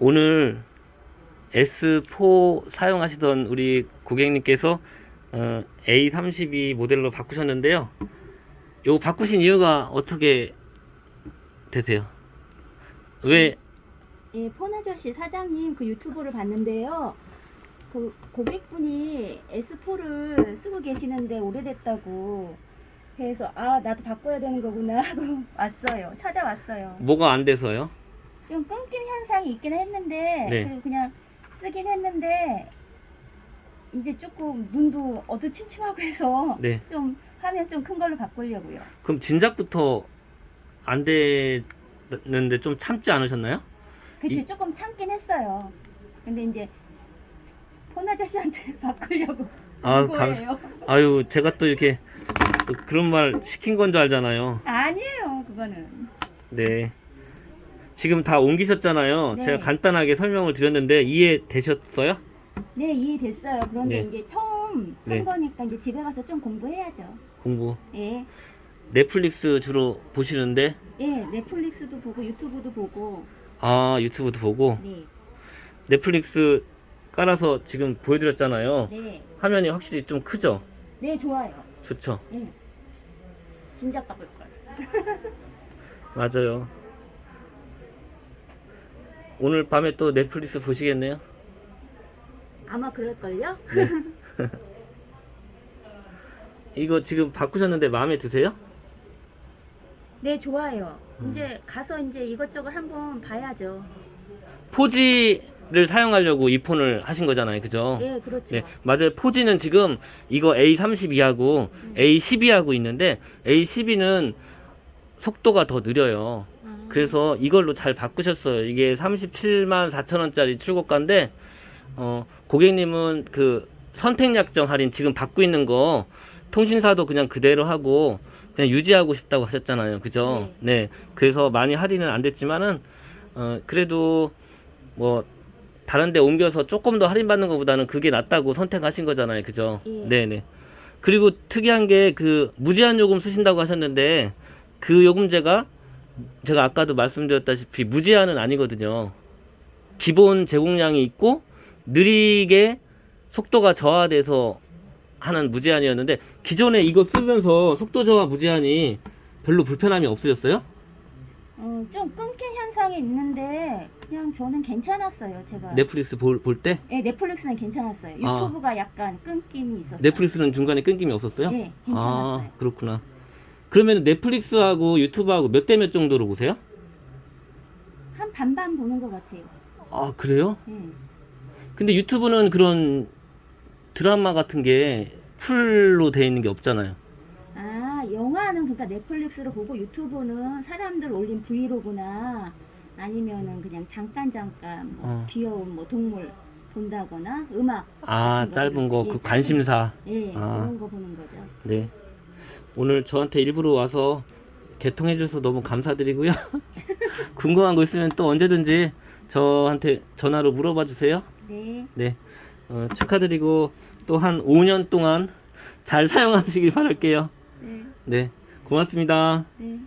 오늘 S4 사용하시던 우리 고객님께서 어, A32 모델로 바꾸셨는데요. 요 바꾸신 이유가 어떻게 되세요? 왜 예, 폰 아저씨 사장님 그 유튜브를 봤는데요. 그 고객분이 S4를 쓰고 계시는데 오래됐다고. 그래서 아 나도 바꿔야 되는 거구나 하고 왔어요. 찾아왔어요. 뭐가 안 돼서요? 좀 끊김 현상이 있긴 했는데 네. 그래도 그냥 쓰긴 했는데 이제 조금 눈도 어두침침하고 해서 네. 좀 화면 좀 큰 걸로 바꾸려고요. 그럼 진작부터 안 됐는데 좀 참지 않으셨나요? 그쵸 이- 조금 참긴 했어요. 근데 이제 폰 아저씨한테 바꾸려고 아, 온 감- 거예요. 아유, 제가 또 이렇게 또 그런 말 시킨 건 줄 알잖아요. 아니에요 그거는. 네. 지금 다 옮기셨잖아요. 네. 제가 간단하게 설명을 드렸는데 이해되셨어요? 네 이해됐어요. 그런데 네. 이제 처음 네. 한 거니까 이제 집에 가서 좀 공부해야죠. 공부. 예. 넷플릭스 주로 보시는데 예, 넷플릭스도 보고 유튜브도 보고 아, 유튜브도 보고 네. 넷플릭스 깔아서 지금 보여드렸잖아요. 네. 화면이 확실히 좀 크죠? 네, 좋아요. 좋죠? 예. 진작 가볼 걸. 맞아요. 오늘 밤에 또 넷플릭스 보시겠네요? 아마 그럴걸요? 네. 이거 지금 바꾸셨는데 마음에 드세요? 네, 좋아요. 음. 이제 가서 이제 이것저것 한번 봐야죠. 포지를 사용하려고 이 폰을 하신 거잖아요. 그죠? 예, 그렇죠. 네, 맞아요. 포지는 지금 이거 A32하고 음. A12하고 있는데 A12는 속도가 더 느려요. 아, 그래서 이걸로 잘 바꾸셨어요. 이게 37만 4천 원짜리 출고가인데 어, 고객님은 그 선택 약정 할인 지금 받고 있는 거 통신사도 그냥 그대로 하고 그냥 유지하고 싶다고 하셨잖아요. 그죠? 네. 그래서 많이 할인은 안 됐지만은 어, 그래도 뭐 다른 데 옮겨서 조금 더 할인 받는 것보다는 그게 낫다고 선택하신 거잖아요. 그죠? 예. 네 네. 그리고 특이한 게 그 무제한 요금 쓰신다고 하셨는데 그 요금제가 제가 아까도 말씀드렸다시피 무제한은 아니거든요. 기본 제공량이 있고 느리게 속도가 저하돼서 하는 무제한이었는데 기존에 이거 쓰면서 속도 저하 무제한이 별로 불편함이 없으셨어요? 어, 좀 끊긴 현상이 있는데 그냥 저는 괜찮았어요. 제가. 넷플릭스 볼, 볼 때? 예, 넷플릭스는 괜찮았어요. 아. 유튜브가 약간 끊김이 있었어요. 넷플릭스는 중간에 끊김이 없었어요? 예, 괜찮았어요. 아, 그렇구나. 그러면 넷플릭스하고 유튜브하고 몇 대 몇 정도로 보세요? 한 반반 보는 것 같아요. 아, 그래요? 예. 근데 유튜브는 그런 드라마 같은 게 풀로 돼 있는 게 없잖아요. 아, 영화는 그러니까 넷플릭스로 보고 유튜브는 사람들 올린 브이로그나 아니면은 그냥 잠깐 잠깐 뭐 어. 귀여운 뭐 동물 본다거나 음악 아, 같은 짧은 거, 예, 그 짧은- 관심사. 예 아. 그런 거 보는 거죠. 네. 오늘 저한테 일부러 와서 개통해줘서 너무 감사드리고요. 궁금한 거 있으면 또 언제든지 저한테 전화로 물어봐 주세요. 네. 네. 어, 축하드리고 또 한 5년 동안 잘 사용하시길 바랄게요. 네. 네. 고맙습니다. 네.